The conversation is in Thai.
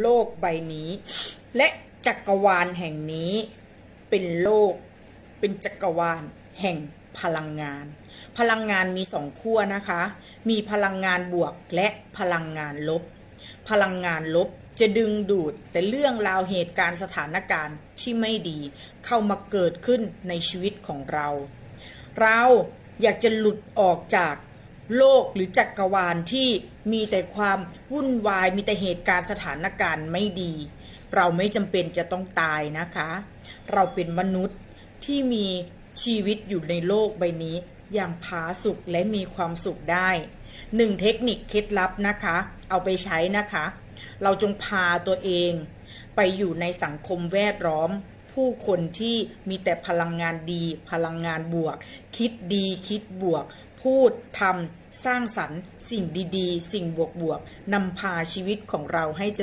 โลกใบนี้ และจักรวาลแห่งนี้เป็นโลก เป็นจักรวาลแห่งพลังงาน พลังงานมีสองขั้วนะคะ มีพลังงานบวกและพลังงานลบ พลังงานลบจะดึงดูดแต่เรื่องราวเหตุการณ์สถานการณ์ที่ไม่ดี เข้ามาเกิดขึ้นในชีวิตของเรา เราอยากจะหลุดออกจาก โลกหรือจักรวาลที่มีแต่ความวุ่นวาย มีแต่เหตุการณ์สถานการณ์ไม่ดี เราไม่จำเป็นจะต้องตายนะคะ เราเป็นมนุษย์ที่มีชีวิตอยู่ในโลกใบนี้ อย่างผาสุกและมีความสุขได้หนึ่งเทคนิคเคล็ดลับนะคะ เอาไปใช้นะคะ เราจงพาตัวเอง ไปอยู่ในสังคมแวดล้อม ผู้คนที่มีแต่พลังงานดี พลังงานบวก คิดดีคิดบวก พูดทำสร้างสรรค์สิ่งดี ๆ สิ่งบวกๆนำพาชีวิตของเราให้เจ